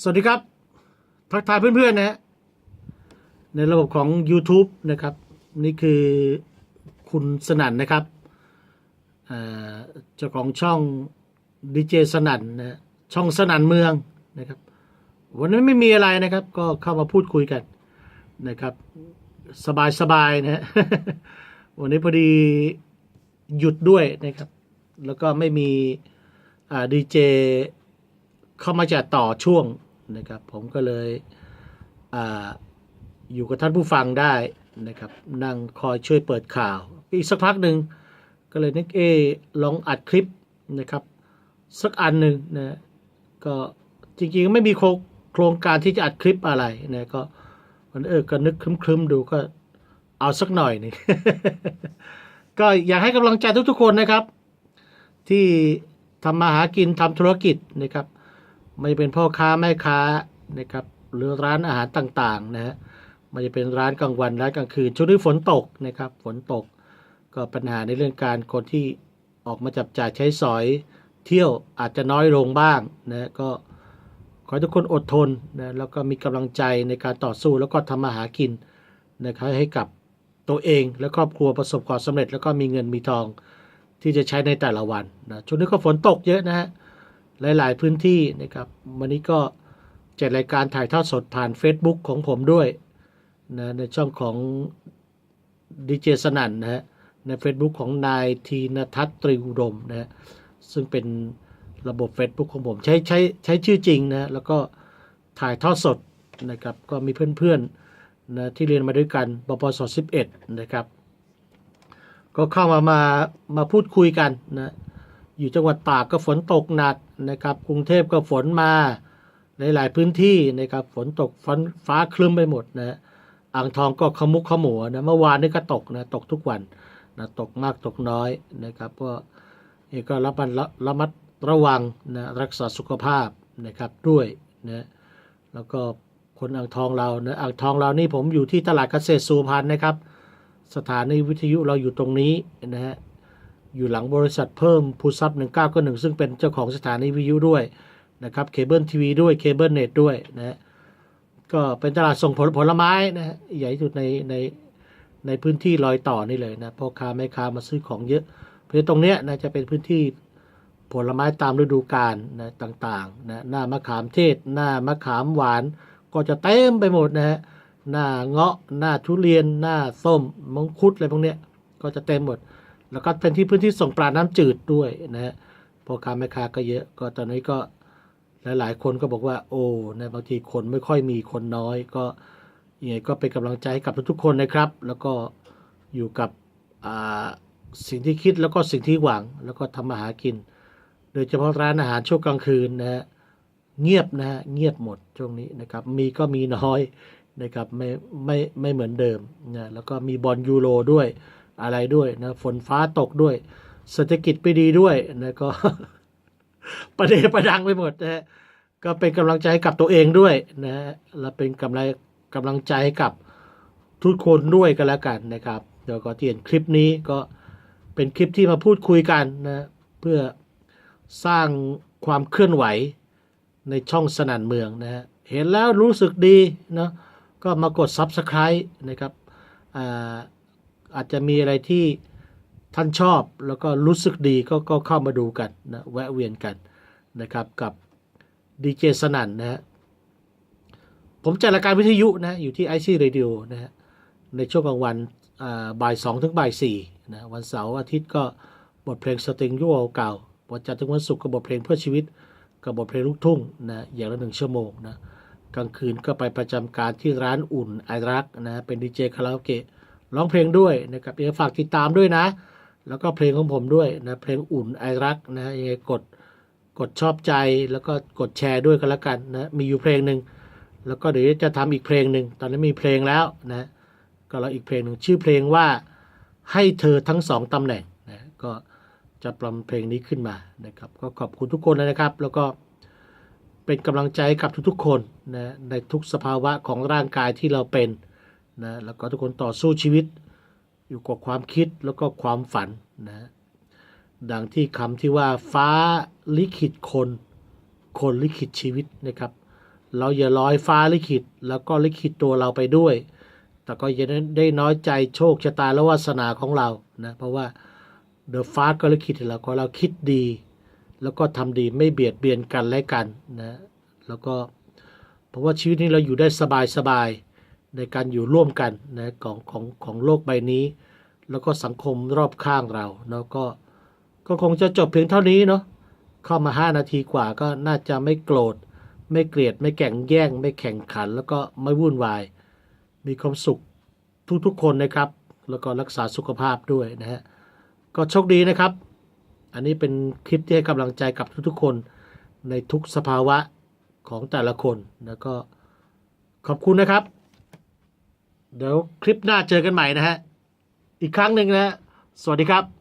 สวัสดีครับ ทักทายเพื่อนๆนะฮะในระบบของ YouTube นะครับ นี่คือคุณสนั่นนะครับเจ้าของช่องดีเจสนั่นนะฮะช่องสนั่นเมืองนะครับ วันนี้ไม่มีอะไรนะครับ ก็เข้ามาพูดคุยกันนะครับ สบายๆนะฮะวันนี้พอดีหยุดด้วยนะครับ แล้วก็ไม่มีดีเจเข้ามาจะต่อช่วง นะครับ ผมก็เลยออยู่กับท่านผู้ฟังได้นะครับ นั่งคอยช่วยเปิดข่าว อีกสักพักหนึ่งก็เลยนึกเออลองอัดคลิปนะครับ สักอันหนึ่งนะก็จริงๆไม่มีโครงโครงการที่จะอัดคลิปอะไรนะก็มันเออก็นึกคลึมๆดูก็เอาสักหน่อยหนึงก็อยากให้กำลังใจทุกๆคนนะครับ ที่ทำมาหากินทำธุรกิจนะครับ ไม่เป็นพ่อค้าแม่ค้านะครับหรือร้านอาหารต่างๆนะฮะไม่จะเป็นร้านกลางวันร้านกลางคืนช่วงนี้ฝนตกนะครับฝนตกก็ปัญหาในเรื่องการคนที่ออกมาจับจ่ายใช้สอย เที่ยวอาจจะน้อยลงบ้างนะก็ขอให้ทุกคนอดทนนะแล้วก็มีกำลังใจในการต่อสู้แล้วก็ทำมาหากินนะครับให้กับตัวเองและครอบครัวประสบความสำเร็จ แล้วก็มีเงินมีทองที่จะใช้ในแต่ละวันนะช่วงนี้ก็ฝนตกเยอะนะฮะ หลาย ๆ พื้นที่นะครับ วันนี้ก็จัดรายการถ่ายทอดสดผ่าน Facebook ของผมด้วยนะในช่องของดีเจสนั่นนะฮะใน Facebook ของนายทีนทัศตรีอุดมนะฮะซึ่งเป็นระบบ Facebook ของผมใช้ใช้ใช้ชื่อจริงนะแล้วก็ถ่ายทอดสดนะครับ ก็มีเพื่อนๆนะที่เรียนมาด้วยกันปปส11 นะครับ ก็เข้ามามามาพูดคุยกันนะอยู่จังหวัดตากก็ฝนตกหนัก นะครับกรุงเทพก็ฝนมาในหลายพื้นที่นะครับฝนตกฝนฟ้าคลึ้มไปหมดนะอ่างทองก็ขมุกขมัวนะเมื่อวานนี้ก็ตกนะตกทุกวันนะตกมากตกน้อยนะครับก็เองก็รับมันระระมัดระวังนะรักษาสุขภาพนะครับด้วยนะแล้วก็คนอ่างทองเรานะอ่างทองเรานี่ผมอยู่ที่ตลาดเกษตรสุพรรณนะครับ สถานีวิทยุเราอยู่ตรงนี้นะฮะ อยู่หลังบริษัทเพิ่มภูซับ1991ซึ่งเป็นเจ้าของสถานีวิทยุด้วยนะครับเคเบิลทีวีด้วยเคเบิลเน็ตด้วยนะฮะก็เป็นตลาดส่งผลผลไม้นะฮะใหญ่ที่สุดในในในพื้นที่รอยต่อนี่เลยนะพ่อค้าแม่ค้ามาซื้อของเยอะ เพราะตรงเนี้ยนะจะเป็นพื้นที่ผลไม้ตามฤดูกาลนะต่างๆนะหน้ามะขามเทศ หน้ามะขามหวาน ก็จะเต็มไปหมดนะฮะหน้าเงาะหน้าทุเรียน หน้าส้มมังคุดอะไรพวกเนี้ยก็จะเต็มหมด แล้วก็เป็นที่พื้นที่ส่งปลาน้ำจืดด้วยนะฮะพ่อค้าแม่ค้าก็เยอะก็ตอนนี้ก็หลาย ๆ คนก็บอกว่า โอ้นะบางทีคนไม่ค่อยมีคนน้อย ก็ยังไงก็เป็นกำลังใจให้กับทุกๆคนนะครับ แล้วก็อยู่กับอ่าสิ่งที่คิดแล้วก็สิ่งที่หวังแล้วก็ทำมาหากิน โดยเฉพาะร้านอาหารช่วงกลางคืนนะฮะเงียบนะฮะเงียบหมดช่วงนี้นะครับ มีก็มีน้อยนะครับไม่ไม่ไม่เหมือนเดิมนะแล้วก็มีบอลยูโรด้วย อะไรด้วยนะฝนฟ้าตกด้วย เศรษฐกิจไม่ดีด้วยนะก็ประเดประดังไปหมดนะก็เป็นกำลังใจกับตัวเองด้วยนะและเป็นกำลังกำลังใจให้กับทุกคนด้วยกันแล้วกันนะครับเดี๋ยวก็เตียนคลิปนี้ก็เป็นคลิปที่มาพูดคุยกันนะเพื่อสร้างความเคลื่อนไหวในช่องสนั่นเมืองนะฮะเห็นแล้วรู้สึกดีเนาะก็มากด Subscribe นะครับอ่า อาจจะมีอะไรที่ท่านชอบแล้วก็รู้สึกดีก็ก็เข้ามาดูกันนะแวะเวียนกันนะครับกับดีเจสนั่นนะฮะผมจัดรายการวิทยุนะอยู่ที่ไอซีเรดิโอนะฮะในช่วงกลางวันอ่าบ่ายสองถึงบ่ายสี่นะวันเสาร์อาทิตย์ก็บทเพลงสตริงยุคเก่าวันจันทร์ถึงวันศุกร์ก็บทเพลงเพื่อชีวิตกับบทเพลงลูกทุ่งนะอย่างละหนึ่งชั่วโมงนะกลางคืนก็ไปประจำการที่ร้านอุ่นไอรักนะเป็นดีเจคาราโอเกะ ร้องเพลงด้วยนะครับยังฝากติดตามด้วยนะ แล้วก็เพลงของผมด้วยนะเพลงอุ่นไอรักนะยังไงกดกดชอบใจแล้วก็กดแชร์ด้วยกันละกันนะมีอยู่เพลงหนึ่งแล้วก็เดี๋ยวจะทำอีกเพลงหนึ่งตอนนี้มีเพลงแล้วนะก็เราอีกเพลงหนึ่งชื่อเพลงว่าให้เธอทั้งสองตำแหน่งนะก็จะปลำเพลงนี้ขึ้นมานะครับ ก็ขอบคุณทุกคนนะครับ แล้วก็เป็นกำลังใจให้กับทุกๆคนนะในทุกสภาวะของร่างกายที่เราเป็น นะแล้วก็ทุกคนต่อสู้ชีวิตอยู่กับความคิดแล้วก็ความฝันนะดังที่คำที่ว่าฟ้าลิขิตคน คนลิขิตชีวิตนะครับ เราอย่ารอให้ฟ้าลิขิต แล้วก็ลิขิตตัวเราไปด้วย แต่ก็อย่าได้น้อยใจโชคชะตาและวาสนาของเรานะเพราะว่าเดอะฟ้าก็ลิขิตเราก็เราคิดดี แล้วก็ทำดีไม่เบียดเบียนกันและกันนะแล้วก็เพราะว่าชีวิตนี้เราอยู่ได้สบายสบาย ในการอยู่ร่วมกันนะของของของโลกใบนี้ แล้วก็สังคมรอบข้างเราแล้วก็ก็คงจะจบเพียงเท่านี้เนาะเข้ามา 5 นาทีกว่าก็น่าจะไม่โกรธ ไม่เกลียด ไม่แข่งแย่ง ไม่แข่งขัน แล้วก็ไม่วุ่นวาย มีความสุขทุกๆคนนะครับ แล้วก็รักษาสุขภาพด้วยนะฮะก็โชคดีนะครับ อันนี้เป็นคลิปที่ให้กำลังใจกับทุกๆคนในทุกสภาวะของแต่ละคนแล้วก็ขอบคุณนะครับ เดี๋ยวคลิปหน้าเจอกันใหม่นะฮะ อีกครั้งหนึ่งนะ สวัสดีครับ